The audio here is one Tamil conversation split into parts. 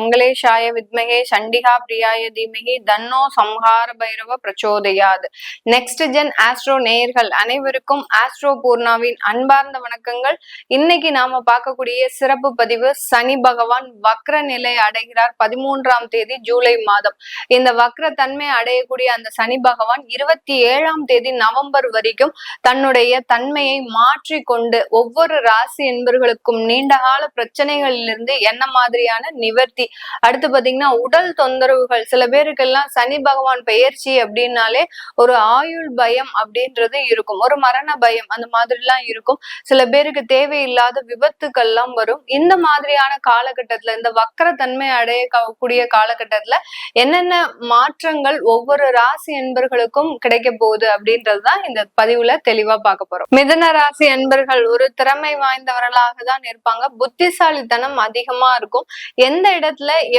மங்களேஷாய வித்மகே சண்டிகா பிரியாய தீமகி தன்னோ சம்ஹார பைரவ பிரச்சோதயாது. நெக்ஸ்ட் ஜென் ஆஸ்ட்ரோ நேயர்கள் அனைவருக்கும் ஆஸ்ட்ரோ பூர்ணாவின் அன்பார்ந்த வணக்கங்கள். இன்னைக்கு நாம பார்க்கக்கூடிய சிறப்பு பதிவு சனி பகவான் வக்ர நிலை அடைகிறார் பதிமூன்றாம் தேதி ஜூலை மாதம். இந்த வக்ர தன்மை அடையக்கூடிய அந்த சனி பகவான் இருபத்தி ஏழாம் தேதி நவம்பர் வரைக்கும் தன்னுடைய தன்மையை மாற்றி கொண்டு ஒவ்வொரு ராசி என்பர்களுக்கும் நீண்ட கால பிரச்சனைகளிலிருந்து என்ன மாதிரியான நிவர்த்தி அடுத்து பாத்தீங்கன்னா உடல் தொந்தரவுகள். சில பேருக்கெல்லாம் சனி பகவான் பெயர்ச்சி அப்படின்னாலே ஒரு ஆயுள் பயம் அப்படின்றது இருக்கும். ஒரு மரண பயம் அந்த மாதிரிலாம் இருக்கும். சில பேருக்கு தேவையில்லாத விபத்துக்கள்லாம் வரும். இந்த மாதிரியான காலகட்டத்துல இந்த வக்கரத்தன்மை அடையக்கூடிய அடைய கூடிய காலகட்டத்துல என்னென்ன மாற்றங்கள் ஒவ்வொரு ராசி என்பர்களுக்கும் கிடைக்க போகுது அப்படின்றதுதான் இந்த பதிவுல தெளிவா பார்க்க போறோம். மிதன ராசி என்பர்கள் ஒரு திறமை வாய்ந்தவர்களாக தான் இருப்பாங்க. புத்திசாலித்தனம் அதிகமா இருக்கும். எந்த இடத்துல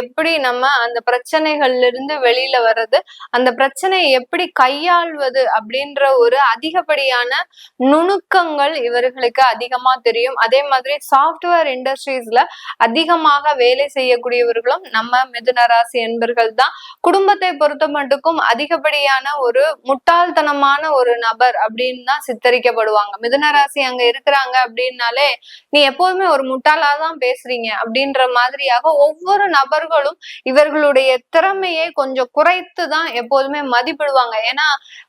எப்படி நம்ம அந்த பிரச்சனைகள்ல இருந்து வெளியில வர்றது அந்த பிரச்சனையை எப்படி கையாள்வது அப்படின்ற ஒரு அதிகப்படியான நுணுக்கங்கள் இவர்களுக்கு அதிகமா தெரியும். அதே மாதிரி சாஃப்ட்வேர் இண்டஸ்ட்ரீஸ்ல அதிகமாக வேலை செய்யக்கூடியவர்களும் நம்ம மிதுன ராசி என்பர்கள் தான். குடும்பத்தை பொறுத்த மட்டுக்கும் அதிகப்படியான ஒரு முட்டாள்தனமான ஒரு நபர் அப்படின்னு தான் சித்தரிக்கப்படுவாங்க. மிதுன ராசி அங்க இருக்கிறாங்க அப்படின்னாலே நீ எப்போதுமே ஒரு முட்டாளா தான் பேசுறீங்க அப்படின்ற மாதிரியாக ஒவ்வொரு நபர்களும் இவர்களுடைய திறமையை கொஞ்சம் குறைத்து தான் எப்போதுமே மதிப்பிடுவாங்க. ஏன்னா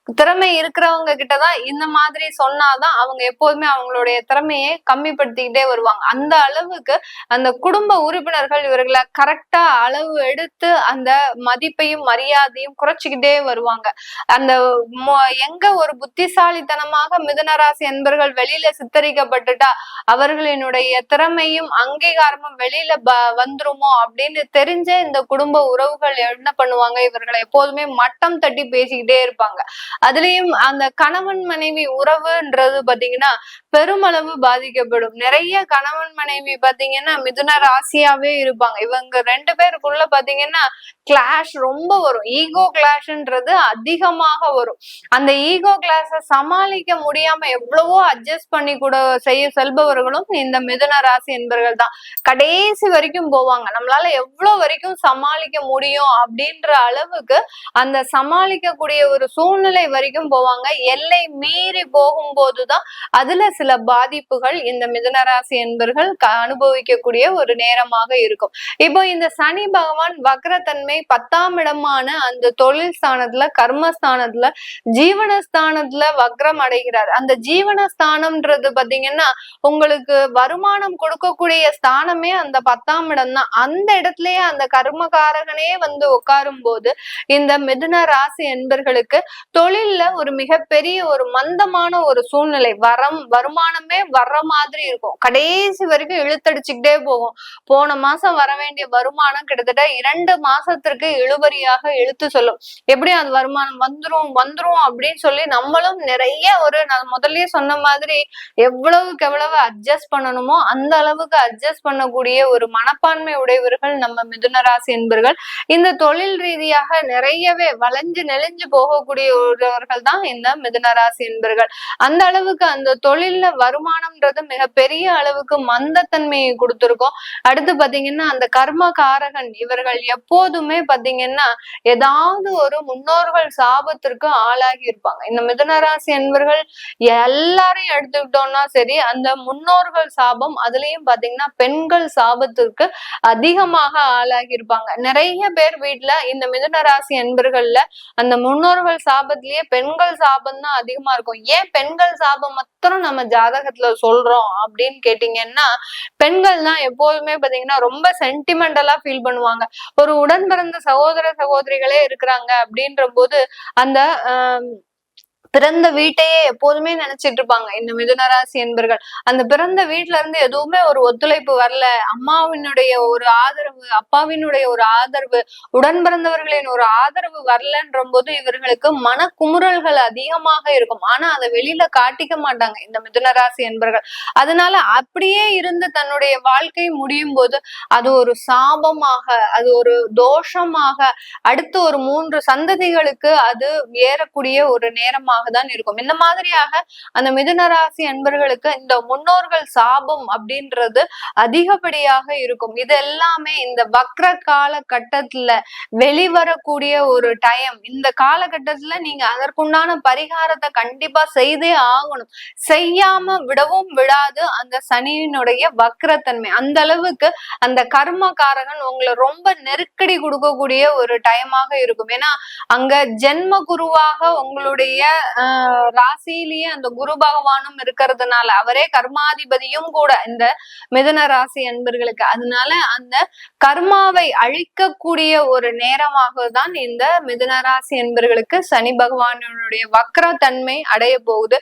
திறமை இருக்கிறவங்க கிட்டதான் இந்த மாதிரி சொன்னாதான் அவங்க எப்போதுமே அவங்களுடைய திறமையை கம்மிப்படுத்திக்கிட்டே வருவாங்க. அந்த அளவுக்கு அந்த குடும்ப உறுப்பினர்கள் இவர்களை கரெக்டா அளவு எடுத்து அந்த மதிப்பையும் மரியாதையும் குறைச்சிக்கிட்டே வருவாங்க. அந்த எங்க ஒரு புத்திசாலித்தனமாக மிதனராசி என்பர்கள் வெளியில சித்தரிக்கப்பட்டுட்டா அவர்களினுடைய திறமையும் அங்கீகாரமும் வெளியில வந்துருமோ அப்படின்னு தெரிஞ்ச இந்த குடும்ப உறவுகள் என்ன பண்ணுவாங்க? இவர்களை எப்போதுமே மட்டம் தட்டி பேசிக்கிட்டே இருப்பாங்க. அதுலயும் அந்த கணவன் மனைவி உறவுன்றது பாத்தீங்கன்னா பெருமளவு பாதிக்கப்படும். நிறைய கணவன் மனைவி பாத்தீங்கன்னா மிதுன ராசியாவே இருப்பாங்க. இவங்க ரெண்டு பேருக்குள்ள பாத்தீங்கன்னா கிளாஷ் ரொம்ப வரும். ஈகோ கிளாஷ்ன்றது அதிகமாக வரும். அந்த ஈகோ கிளாஸ சமாளிக்க முடியாம எவ்வளவோ அட்ஜஸ்ட் பண்ணி கூட செய்ய செல்பவர்களும் இந்த மிதுன ராசி என்பவர்கள் தான். கடைசி வரைக்கும் போவாங்க. நம்மளால எவ்வளவு வரைக்கும் சமாளிக்க முடியும் அப்படின்ற அளவுக்கு அந்த சமாளிக்கக்கூடிய ஒரு சூழ்நிலை வரைக்கும் போவாங்க. எல்லை மீறி போகும்போதுதான் அதுல சில பாதிப்புகள் இந்த மிதனராசி என்பர்கள் அனுபவிக்கக்கூடிய ஒரு நேரமாக இருக்கும். இப்போ இந்த சனி பகவான் வக்ரத்தன்மை பத்தாம் இடமான அந்த தொழில் ஸ்தானத்துல கர்மஸ்தானத்துல ஜீவனஸ்தானத்துல வக்ரம் அடைகிறார். அந்த ஜீவனஸ்தானம்ன்றது பாத்தீங்கன்னா உங்களுக்கு வருமானம் கொடுக்கக்கூடிய ஸ்தானமே அந்த பத்தாம் இடம் தான் அந்த இடத்துலயே அந்த கர்மகாரகனே வந்து உட்காரும் போது இந்த மிதுன ராசி என்பர்களுக்கு தொழில்ல ஒரு மிகப்பெரிய ஒரு மந்தமான ஒரு சூழ்நிலை. வரம் வருமானமே வர்ற மாதிரி இருக்கும். கடைசி வரைக்கும் இழுத்தடிச்சுக்கிட்டே போகும். போன மாசம் வர வேண்டிய வருமானம் கிட்டத்தட்ட இரண்டு மாசத்திற்கு இழுபறியாக இழுத்து சொல்லும். எப்படி அந்த வருமானம் வந்துரும் வந்துரும் அப்படின்னு சொல்லி நம்மளும் நிறைய ஒரு நான் முதல்லயே சொன்ன மாதிரி எவ்வளவுக்கு எவ்வளவு அட்ஜஸ்ட் பண்ணணுமோ அந்த அளவுக்கு அட்ஜஸ்ட் பண்ணக்கூடிய ஒரு மனப்பான்மை உடையவர்கள் நம்ம மிதுனராசி என்பர்கள். இந்த தொழில் ரீதியாக நிறையவே வளைஞ்சு நெளிஞ்சு போகக்கூடிய ஒருவர்கள் தான் இந்த மிதுனராசி என்பர்கள். அந்த அளவுக்கு அந்த தொழில்ல வருமானம்ன்றது மிக பெரிய அளவுக்கு மந்தத்தன்மையை கொடுத்திருக்கோம். அடுத்து பாத்தீங்கன்னா அந்த கர்ம காரகன் இவர்கள் எப்போதுமே பாத்தீங்கன்னா ஏதாவது ஒரு முன்னோர்கள் சாபத்திற்கு ஆளாகி இருப்பாங்க. இந்த மிதுனராசி என்பர்கள் எல்லாரையும் எடுத்துக்கிட்டோம்னா சரி அந்த முன்னோர்கள் சாபம் அதுலயும் பாத்தீங்கன்னா பெண்கள் சாபத்திற்கு அதிகமாக ஆளாகி இருப்பாங்க. நிறைய பேர் வீட்டுல இந்த மிதுனராசி என்பர்கள்ல அந்த முன்னோர்கள் சாபத்திலேயே பெண்கள் சாபம் தான் அதிகமா இருக்கும். ஏன் பெண்கள் சாபம் மாத்திரம் நம்ம ஜாதகத்துல சொல்றோம் அப்படின்னு கேட்டீங்கன்னா பெண்கள் தான் எப்போதுமே பாத்தீங்கன்னா ரொம்ப சென்டிமெண்டலா ஃபீல் பண்ணுவாங்க. ஒரு உடன் பிறந்த சகோதர சகோதரிகளே இருக்கிறாங்க அப்படின்ற போது அந்த பிறந்த வீட்டையே எப்போதுமே நினைச்சிட்டு இருப்பாங்க. இந்த மிதுனராசி என்பர்கள். அந்த பிறந்த வீட்டுல இருந்து எதுவுமே ஒரு ஒத்துழைப்பு வரல. அம்மாவினுடைய ஒரு ஆதரவு அப்பாவினுடைய ஒரு ஆதரவு உடன் பிறந்தவர்களின் ஒரு ஆதரவு வரலன்ற போது இவர்களுக்கு மன குமுறல்கள் அதிகமாக இருக்கும். ஆனா அதை வெளியில காட்டிக்க மாட்டாங்க இந்த மிதுனராசி என்பர்கள். அதனால அப்படியே இருந்து தன்னுடைய வாழ்க்கை முடியும் போது அது ஒரு சாபமாக அது ஒரு தோஷமாக அடுத்து ஒரு மூன்று சந்ததிகளுக்கு அது ஏறக்கூடிய ஒரு நேரமாக நேரமாக தான் இருக்கும். இந்த மாதிரியாக அந்த மிதுன ராசி அன்பர்களுக்கு இந்த முன்னோர்கள் சாபம் அப்படின்றது அதிகப்படியாக இருக்கும். இது எல்லாமே இந்த வக்ர கால கட்டத்துல வெளிவரக்கூடிய ஒரு டைம் இந்த காலகட்டத்துல நீங்க அதற்குண்டான பரிகாரத்தை கண்டிப்பா செய்தே ஆகணும். செய்யாம விடவும் விடாது அந்த சனியினுடைய வக்ரத்தன்மை. அந்த அளவுக்கு அந்த கர்மகாரகன் உங்களை ரொம்ப நெருக்கடி கொடுக்கக்கூடிய ஒரு டைமாக இருக்கும். ஏன்னா அங்க ஜென்ம குருவாக உங்களுடைய ராசியிலேயே அந்த குரு பகவானும் இருக்கிறதுனால அவரே கர்மாதிபதியும் கூட இந்த மிதன ராசி அன்பர்களுக்கு. அதனால அந்த கர்மாவை அழிக்கக்கூடிய ஒரு நேரமாக தான் இந்த மிதன ராசி அன்பர்களுக்கு சனி பகவானுடைய வக்ர தன்மை அடைய போகுது.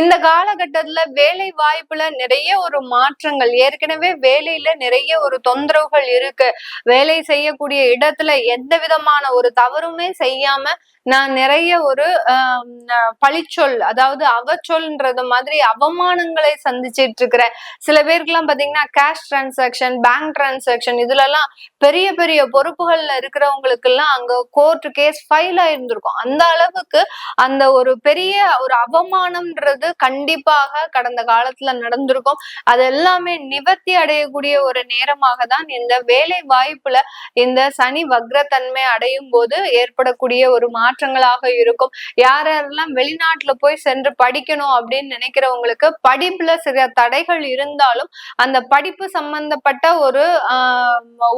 இந்த காலகட்டத்துல வேலை வாய்ப்புல நிறைய ஒரு மாற்றங்கள் ஏற்கனவே வேலையில நிறைய ஒரு தொந்தரவுகள் இருக்கு. வேலை செய்யக்கூடிய இடத்துல எந்த விதமான ஒரு தவறுமே செய்யாம நான் நிறைய ஒரு பழிச்சொல் அதாவது அவச்சொல்ன்றது மாதிரி அவமானங்களை சந்திச்சிட்டு இருக்கிறேன் சில பேருக்கு எல்லாம் பாத்தீங்கன்னா கேஷ் டிரான்சாக்ஷன் பேங்க் டிரான்சாக்ஷன் இதுலலாம் பெரிய பெரிய பொறுப்புகள்ல இருக்கிறவங்களுக்கு எல்லாம் அங்க கோர்ட் கேஸ் ஃபைல் ஆயிருந்திருக்கும். அந்த அளவுக்கு அந்த ஒரு பெரிய ஒரு அவமானம்ன்றது கண்டிப்பாக கடந்த காலத்துல நடந்திருக்கும். அது எல்லாமே நிவர்த்தி அடையக்கூடிய ஒரு நேரமாக தான் இந்த வேலை வாய்ப்புல இந்த சனி வக்ரத்தன்மை அடையும் போது ஏற்படக்கூடிய ஒரு மாற்றங்களாக இருக்கும். யார் யாரெல்லாம் வெளிநாட்டுல போய் சென்று படிக்கணும் அப்படின்னு நினைக்கிறவங்களுக்கு படிப்புல சில தடைகள் இருந்தாலும் அந்த படிப்பு சம்பந்தப்பட்ட ஒரு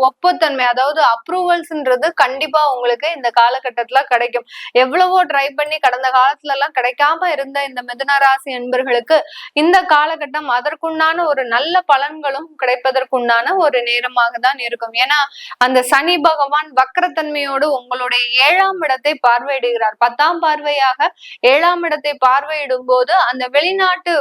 ஒப்புத்தன்மை அதாவது அப்ரூவல்ஸ்ன்றது கண்டிப்பா உங்களுக்கு இந்த காலகட்டத்துல கிடைக்கும். எவ்வளவோ ட்ரை பண்ணி கடந்த காலத்துல எல்லாம் கிடைக்காம இருந்த இந்த மிதனராசி என்பர்களுக்கு இந்த காலகட்டம் அதற்குண்டான ஒரு நல்ல பலன்களும் கிடைப்பதற்குண்டான ஒரு நேரமாக தான் இருக்கும். ஏன்னா அந்த சனி பகவான் வக்கரத்தன்மையோடு உங்களுடைய ஏழாம் இடத்தை பார்வை பார்வையிடுகிறார். பத்தாம் பார்வையாக ஏழாம் இடத்தை பார்வையிடும் போது அந்த வெளிநாட்டு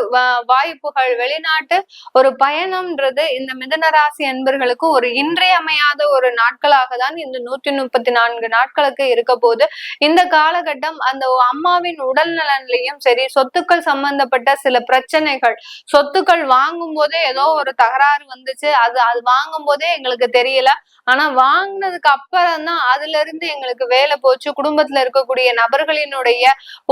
வாய்ப்புகள் வெளிநாட்டு ஒரு பயணம்ன்றது இந்த மிதனராசி அன்பர்களுக்கு ஒரு இன்றையமையாத ஒரு நாட்களாக தான் இந்த நூத்தி முப்பத்தி நான்கு நாட்களுக்கு இருக்க போது இந்த காலகட்டம் அந்த அம்மாவின் உடல் நலன்லையும் சரி சொத்துக்கள் சம்பந்தப்பட்ட சில பிரச்சனைகள் சொத்துக்கள் வாங்கும் போதே ஏதோ ஒரு தகராறு வந்துச்சு. அது அது வாங்கும் போதே எங்களுக்கு தெரியல. ஆனா வாங்கினதுக்கு அப்புறம் தான் அதுல இருந்து எங்களுக்கு வேலை போச்சு. குடும்பத்துல இருக்க இருக்கக்கூடிய நபர்களினுடைய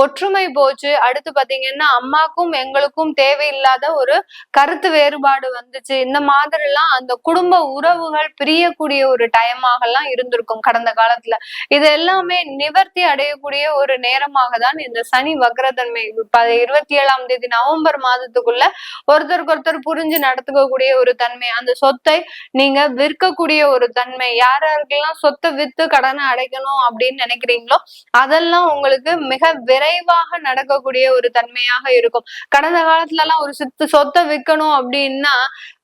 ஒற்றுமை போச்சு. அடுத்து பாத்தீங்கன்னா அம்மாக்கும் எங்களுக்கும் தேவையில்லாத ஒரு கருத்து வேறுபாடு வந்துச்சு. இந்த மாதிரி எல்லாம் அந்த குடும்ப உறவுகள் பிரியக்கூடிய ஒரு டைமாக எல்லாம் இருந்திருக்கும் கடந்த காலத்துல. இது எல்லாமே நிவர்த்தி அடையக்கூடிய ஒரு நேரமாக தான் இந்த சனி வக்ரதன்மை. இருபத்தி ஏழாம் தேதி நவம்பர் மாதத்துக்குள்ள ஒருத்தருக்கு ஒருத்தர் புரிஞ்சு நடத்துக்கக்கூடிய ஒரு தன்மை. அந்த சொத்தை நீங்க விற்கக்கூடிய ஒரு தன்மை. யார் யாருக்கெல்லாம் சொத்தை வித்து கடனை அடைக்கணும் அப்படின்னு நினைக்கிறீங்களோ அதெல்லாம் உங்களுக்கு மிக விரைவாக நடக்கக்கூடிய ஒரு தன்மையாக இருக்கும். கடந்த காலத்துல எல்லாம் ஒரு சித்து சொத்தை விற்கணும் அப்படின்னா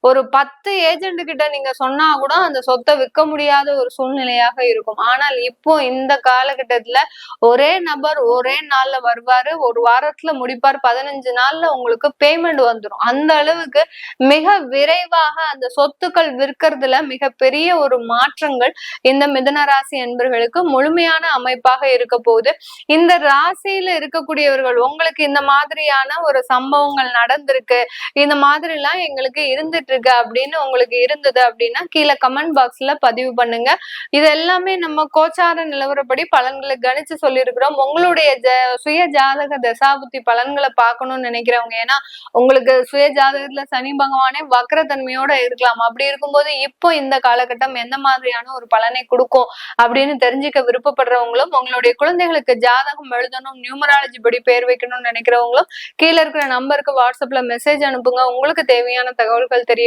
ஒரு பத்து ஏஜென்ட் கிட்ட நீங்க சொன்னா கூட அந்த சொத்தை விற்க முடியாத ஒரு சூழ்நிலையாக இருக்கும். ஆனால் இப்போ இந்த காலகட்டத்துல ஒரே நபர் ஒரே நாள்ல வருவாரு ஒரு வாரத்துல முடிப்பார் பதினஞ்சு நாள்ல உங்களுக்கு பேமெண்ட் வந்துடும் அந்த அளவுக்கு மிக விரைவாக அந்த சொத்துக்கள் விற்கிறதுல மிக பெரிய ஒரு மாற்றங்கள் இந்த மிதன ராசி என்பர்களுக்கு முழுமையான அமைப்பாக இருக்க போகுது. இந்த ராசியில இருக்கக்கூடியவர்கள் உங்களுக்கு இந்த மாதிரியான ஒரு சம்பவங்கள் நடந்திருக்கு இந்த மாதிரி எல்லாம் எங்களுக்கு இருந்துட்டு இருக்கு அப்படின்னு உங்களுக்கு இருந்தது அப்படின்னா கீழே கமெண்ட் பாக்ஸ்ல பதிவு பண்ணுங்க. இது எல்லாமே நம்ம கோச்சார நிலவரப்படி பலன்களை கணிச்சு சொல்லியிருக்கிறோம். உங்களுடைய சுய ஜாதக தசாபுத்தி பலன்களை பார்க்கணும்னு நினைக்கிறவங்க ஏன்னா உங்களுக்கு சுய ஜாதகத்துல சனி பகவானே வக்கரத்தன்மையோட இருக்கலாம். அப்படி இருக்கும்போது இப்போ இந்த காலகட்டம் எந்த மாதிரியான ஒரு பலனை கொடுக்கும் அப்படின்னு தெரிஞ்சுக்க விருப்பப்படுறவங்களும் உங்களுடைய குழந்தைகளுக்கு ஜாதகம் எழுதணும் நியூமராலஜி படி பேர் வைக்கணும்னு நினைக்கிறவங்களும் கீழே இருக்கிற நம்பருக்கு வாட்ஸ்அப்ல மெசேஜ் அனுப்புங்க. உங்களுக்கு தேவையான தகவல்கள் தெரிய